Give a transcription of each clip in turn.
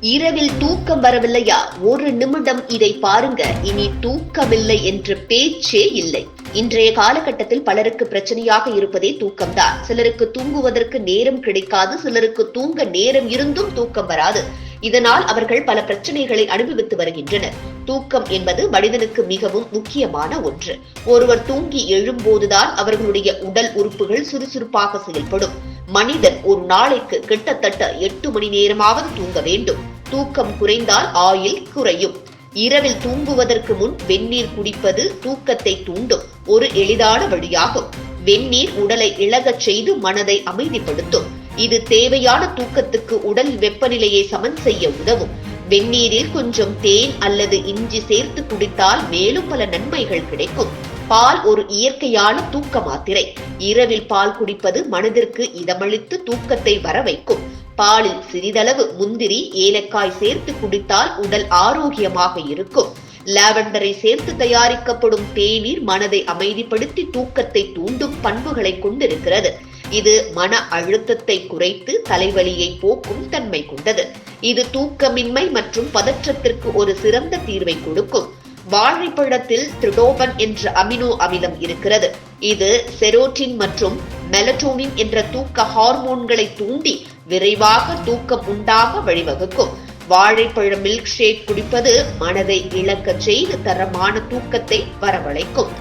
இரவில் தூக்கம் வரவில்லையா? ஒரு நிமிடம் இதை பாருங்க. இனி தூக்கமில்லை என்ற பேச்சே இல்லை. இன்றைய காலகட்டத்தில் பலருக்கு பிரச்சனையாக இருப்பதே தூக்கம்தான். சிலருக்கு தூங்குவதற்கு நேரம் கிடைக்காது. சிலருக்கு தூங்க நேரம் இருந்தும் தூக்கம் வராது. இதனால் அவர்கள் பல பிரச்சனைகளை அனுபவித்து வருகின்றனர். தூக்கம் என்பது மனிதனுக்கு மிகவும் முக்கியமான ஒன்று. ஒருவர் தூங்கி எழும்போதுதான் அவர்களுடைய உடல் உறுப்புகள் சுறுசுறுப்பாக செயல்படும். மனிதன் ஒரு நாளைக்கு கிட்டத்தட்ட எட்டு மணி நேரமாவது தூங்க வேண்டும். தூக்கம் குறைந்தால் ஆயில் குறையும். இரவில் தூங்குவதற்கு முன் வெந்நீர் குடிப்பது தூக்கத்தை தூண்டும். ஒரு எளிதான வழியாகும். வெந்நீர் உடலை இழகச் செய்து மனதை அமைதிப்படுத்தும். இது தேவையான தூக்கத்துக்கு உடல் வெப்பநிலையை சமன் செய்ய உதவும். வெந்நீரில் கொஞ்சம் தேன் அல்லது இஞ்சி சேர்த்து குடித்தால் மேலும் பல நன்மைகள் கிடைக்கும். பால் ஒரு இயற்கையான தூக்க மாத்திரை. இரவில் பால் குடிப்பது மனதிற்கு இதமளித்து தூக்கத்தை வர வைக்கும் பாலில் சிறிதளவு முந்திரி ஏலக்காய் சேர்த்து குடித்தால் உடல் ஆரோக்கியமாக இருக்கும். லாவெண்டரை சேர்த்து தயாரிக்கப்படும் தேநீர் மனதை அமைதிப்படுத்தி தூக்கத்தை தூண்டும் பண்புகளை கொண்டிருக்கிறது. இது மன அழுத்தத்தை குறைத்து தலைவலியை போக்கும் தன்மை கொண்டது. இது தூக்கமின்மை மற்றும் பதற்றத்திற்கு ஒரு சிறந்த தீர்வை கொடுக்கும். வாழைப்பழத்தில் த்ரிடோபன் என்ற அமினோ அமிலம் இருக்கிறது. இது செரோட்டின் மற்றும் மெலட்டோனின் என்ற தூக்க ஹார்மோன்களை தூண்டி விரைவாக தூக்கம் உண்டாக வழிவகுக்கும். வாழைப்பழ மில்க் ஷேக் குடிப்பது மனதை இழக்க செய்து தரமான தூக்கத்தை வரவழைக்கும்.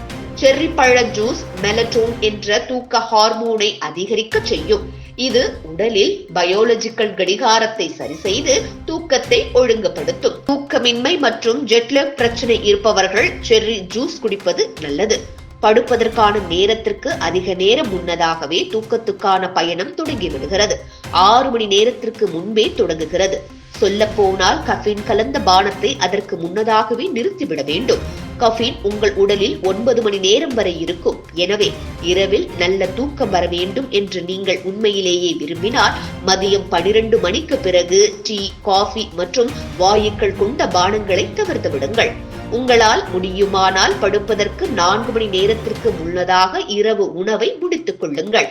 செர்ரி பழ ஜூஸ் மெலட்டோன் என்ற தூக்க ஹார்மோனை அதிகரிக்க செய்யும். இது உடலில் பயோலஜிக்கல் கடிகாரத்தை சரி செய்து தூக்கத்தை ஒழுங்குபடுத்தும். தூக்கமின்மை மற்றும் ஜெட்லக் பிரச்சனை இருப்பவர்கள் செர்ரி ஜூஸ் குடிப்பது நல்லது. படுப்பதற்கான நேரத்திற்கு அதிக நேரம் முன்னதாகவே தூக்கத்துக்கான பயணம் தொடங்கிவிடுகிறது ஆறு மணி நேரத்திற்கு முன்பே தொடங்குகிறது. சொல்ல போனால் கஃபின் கலந்த பானத்தை அதற்கு முன்னதாகவே நிறுத்திவிட வேண்டும். கஃபீன் உங்கள் உடலில் ஒன்பது மணி நேரம் வரை இருக்கும். எனவே இரவில் நல்ல தூக்கம் வர வேண்டும் என்று நீங்கள் உண்மையிலேயே விரும்பினால் மதியம் பனிரெண்டு மணிக்கு பிறகு டீ காஃபி மற்றும் வாயுக்கள் கொண்ட பானங்களை தவிர்த்து விடுங்கள். உங்களால் முடியுமானால் படுப்பதற்கு நான்கு மணி நேரத்திற்கு முன்னதாக இரவு உணவை முடித்துக் கொள்ளுங்கள்.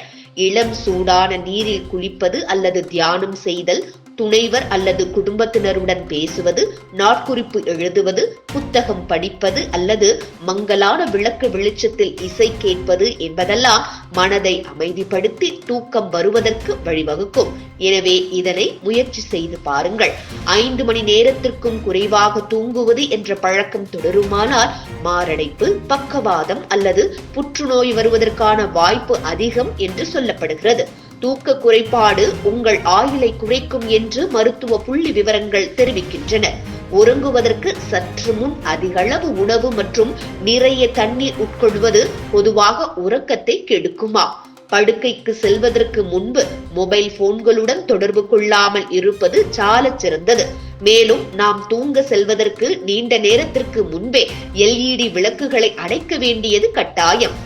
இளம் சூடான நீரில் குளிப்பது அல்லது தியானம் செய்தல் துணைவர் அல்லது குடும்பத்தினருடன் பேசுவது நாட்குறிப்பு எழுதுவது புத்தகம் படிப்பது அல்லது மங்கலான விளக்கு வெளிச்சத்தில் இசை கேட்பது என்பதெல்லாம் மனதை அமைதிப்படுத்தி தூக்கம் வருவதற்கு வழிவகுக்கும். எனவே இதனை முயற்சி செய்து பாருங்கள். ஐந்து மணி நேரத்திற்கும் குறைவாக தூங்குவது என்ற பழக்கம் தொடருமானால் மாரடைப்பு பக்கவாதம் அல்லது புற்றுநோய் வருவதற்கான வாய்ப்பு அதிகம் என்று சொல்லப்படுகிறது. தூக்க குறைபாடு உங்கள் ஆயுளை குறைக்கும் என்று மருத்துவ புள்ளி விவரங்கள் தெரிவிக்கின்றன. உறங்குவதற்கு சற்று முன் அதிகளவு உணவு மற்றும் நிறைய தண்ணீர் உட்கொள்வது பொதுவாக உறக்கத்தை கெடுக்குமா? படுக்கைக்கு செல்வதற்கு முன்பு மொபைல் போன்களுடன் தொடர்பு கொள்ளாமல் இருப்பது சால சிறந்தது. மேலும் நாம் தூங்க செல்வதற்கு நீண்ட நேரத்திற்கு முன்பே எல்இடி விளக்குகளை அடைக்க வேண்டியது கட்டாயம்.